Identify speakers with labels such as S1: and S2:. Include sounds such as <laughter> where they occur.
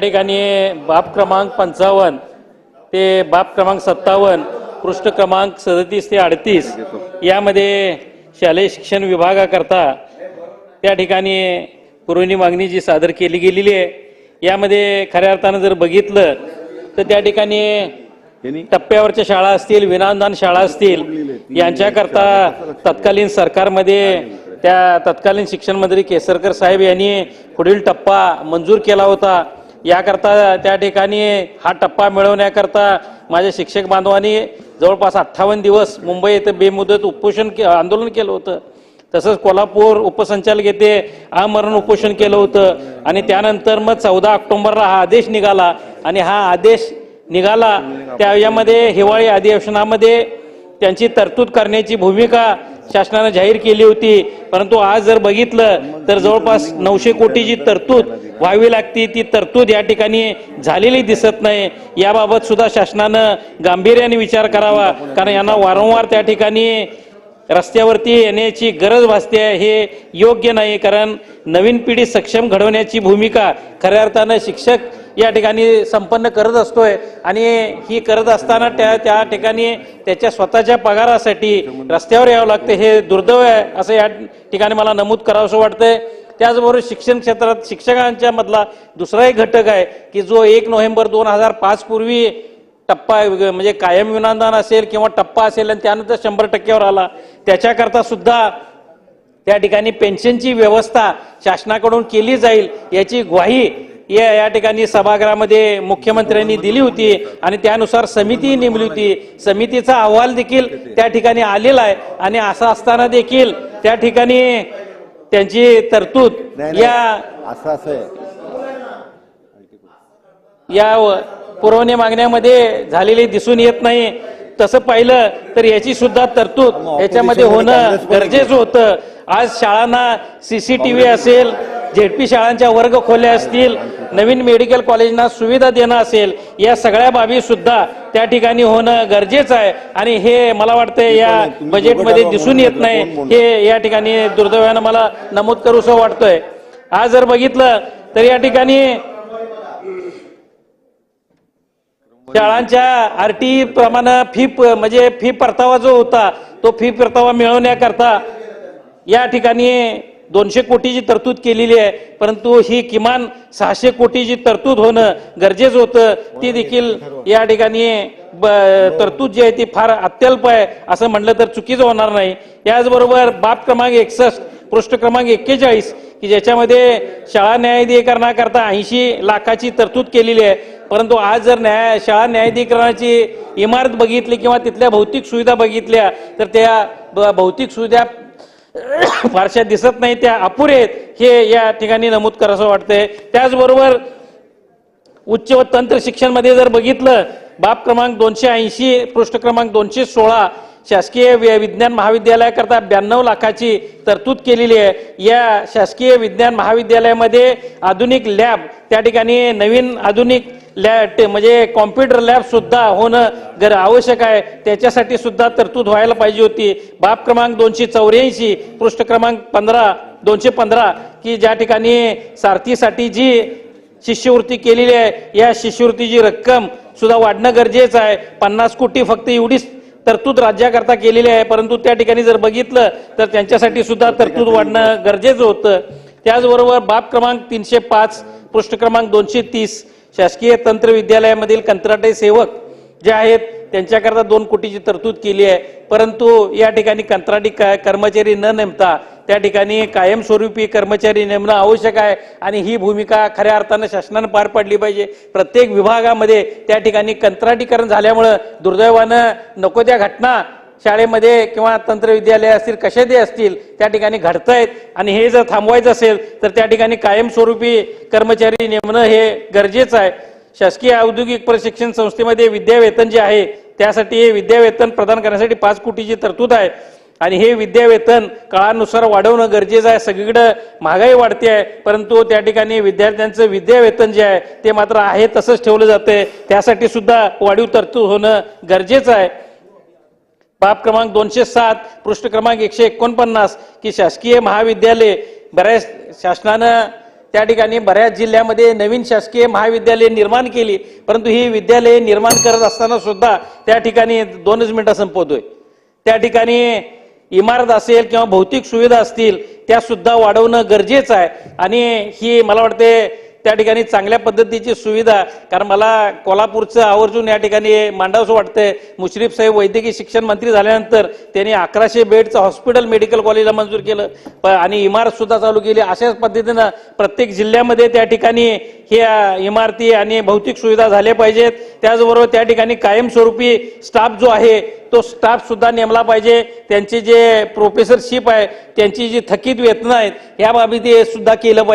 S1: त्या ठिकाणी बाप क्रमांक पंचावन्न ते बाप क्रमांक सत्तावन्न पृष्ठ क्रमांक सदतीस ते अडतीस यामध्ये शालेय शिक्षण विभागाकरता त्या ठिकाणी पुरवणी मागणी जी सादर केली गेलेली आहे. यामध्ये खऱ्या अर्थानं जर बघितलं तर त्या ठिकाणी टप्प्यावरच्या शाळा असतील विनादान शाळा असतील यांच्याकरता तत्कालीन सरकारमध्ये त्या तत्कालीन शिक्षण मंत्री केसरकर साहेब यांनी पुढील टप्पा मंजूर केला होता. याकरता त्या ठिकाणी हा टप्पा मिळवण्याकरता माझ्या शिक्षक बांधवांनी जवळपास अठ्ठावन्न दिवस मुंबई येथे बेमुदत उपोषण के आंदोलन केलं होतं. तसंच कोल्हापूर उपसंचालक येथे आमरण उपोषण केलं होतं. आणि त्यानंतर मग चौदा ऑक्टोबरला हा आदेश निघाला. आणि हा आदेश निघाला त्या यामध्ये हिवाळी अधिवेशनामध्ये त्यांची तरतूद करण्याची भूमिका शासनानं जाहीर केली होती. परंतु आज जर बघितलं तर जवळपास नऊशे कोटीची तरतूद व्हावी लागती ती तरतूद या ठिकाणी झालेली दिसत नाही. याबाबत सुद्धा शासनानं गांभीर्याने विचार करावा कारण यांना वारंवार त्या ठिकाणी रस्त्यावरती येण्याची गरज भासते आहे हे योग्य नाही कारण नवीन पिढी सक्षम घडवण्याची भूमिका खऱ्या अर्थानं शिक्षक या ठिकाणी संपन्न करत असतोय. आणि ही करत असताना त्या त्या ठिकाणी त्याच्या स्वतःच्या पगारासाठी रस्त्यावर यावं लागतं. हे दुर्दैव आहे असं या ठिकाणी मला नमूद करावंसं वाटतंय. त्याचबरोबर शिक्षण क्षेत्रात शिक्षकांच्या मधला दुसरा एक घटक आहे की जो एक नोव्हेंबर दोन हजार पाच पूर्वी टप्पा म्हणजे कायम विनादान असेल किंवा टप्पा असेल आणि त्यानंतर शंभर टक्क्यावर आला. त्याच्याकरता सुद्धा त्या ठिकाणी पेन्शनची व्यवस्था शासनाकडून केली जाईल याची ग्वाही या या ठिकाणी सभागृहामध्ये मुख्यमंत्र्यांनी दिली होती आणि त्यानुसार समिती नेमली होती. समितीचा अहवाल देखील त्या ठिकाणी आलेला आहे आणि असं असताना देखील त्या ठिकाणी त्यांची तरतूद. या
S2: असं
S1: या पुरवणी मागण्यामध्ये झालेली दिसून येत नाही. तसं पाहिलं तर याची सुद्धा तरतूद याच्यामध्ये होणं गरजेचं होतं. आज शाळांना सीसीटीव्ही असेल झेडपी शाळांच्या वर्ग खोल्या असतील नवीन मेडिकल कॉलेजना सुविधा देणं असेल या सगळ्या बाबी सुद्धा त्या ठिकाणी होणं गरजेचं आहे. आणि हे मला वाटतं या बजेटमध्ये दिसून येत नाही. हे या ठिकाणी दुर्दैवानं मला नमूद करूसं वाटतंय. आज जर बघितलं तर या ठिकाणी शाळांच्या आरटी प्रमाणे फी म्हणजे फी परतावा जो होता तो फी परतावा मिळवण्याकरता या ठिकाणी दोनशे कोटीची तरतूद केलेली आहे. परंतु ही किमान सहाशे कोटीची तरतूद होणं गरजेचं होतं. ती देखील या ठिकाणी तरतूद जी आहे ती फार अत्यल्प आहे असं म्हणलं तर चुकीचं होणार नाही. याचबरोबर बाब क्रमांक एकसष्ट पृष्ठ क्रमांक एक्केचाळीस की ज्याच्यामध्ये शाळा न्यायाधिकरणाकरता ऐंशी लाखाची तरतूद केलेली आहे. परंतु आज जर न्याय शाळा न्यायाधिकरणाची इमारत बघितली किंवा तिथल्या भौतिक सुविधा बघितल्या तर त्या भौतिक सुविधा <coughs> फारशा दिसत नाही त्या अपुरे आहेत. हे या ठिकाणी नमूद करावं वाटतंय. त्याचबरोबर उच्च व तंत्र शिक्षणमध्ये जर बघितलं बाब क्रमांक दोनशे ऐंशी पृष्ठ क्रमांक दोनशे सोळा शासकीय वि- विज्ञान महाविद्यालयाकरता ब्याण्णव लाखाची तरतूद केलेली आहे. या शासकीय विज्ञान महाविद्यालयामध्ये आधुनिक लॅब त्या ठिकाणी नवीन आधुनिक लॅब म्हणजे कॉम्प्युटर लॅब सुद्धा होणं गर आवश्यक आहे त्याच्यासाठी सुद्धा तरतूद व्हायला पाहिजे होती. बाब क्रमांक दोनशे चौऱ्याऐंशी पृष्ठ क्रमांक पंधरा दोनशे पंधरा की ज्या ठिकाणी सारथीसाठी जी शिष्यवृत्ती केलेली आहे या शिष्यवृत्तीची रक्कम सुद्धा वाढणं गरजेचं आहे. पन्नास कोटी फक्त एवढीच तरतूद राज्याकरता केलेली आहे परंतु त्या ठिकाणी जर बघितलं तर त्यांच्यासाठी सुद्धा तरतूद वाढणं गरजेचं होतं. त्याचबरोबर बाब क्रमांक तीनशे पाच पृष्ठ क्रमांक दोनशे तीस शासकीय तंत्र विद्यालयामधील कंत्राटे सेवक जे आहेत त्यांच्याकरता दोन कोटीची तरतूद केली आहे. परंतु या ठिकाणी कंत्राटी क- कर्मचारी न नेमता त्या ठिकाणी कायमस्वरूपी कर्मचारी नेमणं आवश्यक आहे आणि ही भूमिका खऱ्या अर्थानं शासनानं पार पाडली पाहिजे. प्रत्येक विभागामध्ये त्या ठिकाणी कंत्राटीकरण झाल्यामुळं दुर्दैवानं नको त्या घटना शाळेमध्ये किंवा तंत्र विद्यालय असतील कशादे असतील त्या ठिकाणी घडतायत. आणि हे जर थांबवायचं असेल तर त्या ठिकाणी कायमस्वरूपी कर्मचारी नेमणं हे गरजेचं आहे. शासकीय औद्योगिक प्रशिक्षण संस्थेमध्ये विद्यावेतन जे आहे त्यासाठी हे विद्यावेतन प्रदान करण्यासाठी पाच कोटीची तरतूद आहे. आणि हे विद्यावेतन काळानुसार वाढवणं गरजेचं आहे. सगळीकडं महागाई वाढते आहे परंतु त्या ठिकाणी विद्यार्थ्यांचं विद्यावेतन जे आहे ते मात्र आहे तसंच ठेवलं जाते त्यासाठी सुद्धा वाढीव तरतूद होणं गरजेचं आहे. बाब क्रमांक दोनशे सात पृष्ठ क्रमांक एकशे एकोणपन्नास की शासकीय महाविद्यालय बऱ्याच शासनानं त्या ठिकाणी बऱ्याच जिल्ह्यामध्ये नवीन शासकीय महाविद्यालय निर्माण केली परंतु ही विद्यालये निर्माण करत असताना सुद्धा त्या ठिकाणी दोनच मिनिटं संपवतोय. त्या ठिकाणी इमारत असेल किंवा भौतिक सुविधा असतील त्या सुद्धा वाढवणं गरजेचं आहे. आणि ही मला वाटते त्या ठिकाणी चांगल्या पद्धतीची सुविधा कारण मला कोल्हापूरचं आवर्जून या ठिकाणी मांडावंसं वाटतंय. मुश्रीफ साहेब वैद्यकीय शिक्षण मंत्री झाल्यानंतर त्यांनी अकराशे बेडचं हॉस्पिटल मेडिकल कॉलेजला मंजूर केलं. प- आणि इमारत सुद्धा चालू केली. अशाच पद्धतीनं प्रत्येक जिल्ह्यामध्ये त्या ठिकाणी ह्या इमारती आणि भौतिक सुविधा झाल्या पाहिजेत. त्याचबरोबर त्या ठिकाणी कायमस्वरूपी स्टाफ जो आहे तो स्टाफ सुद्धा नेमला पाहिजे. त्यांची जे प्रोफेसरशिप आहे त्यांची जी थकीत वेतनं आहेत या बाबी ते सुद्धा केलं पाहिजे.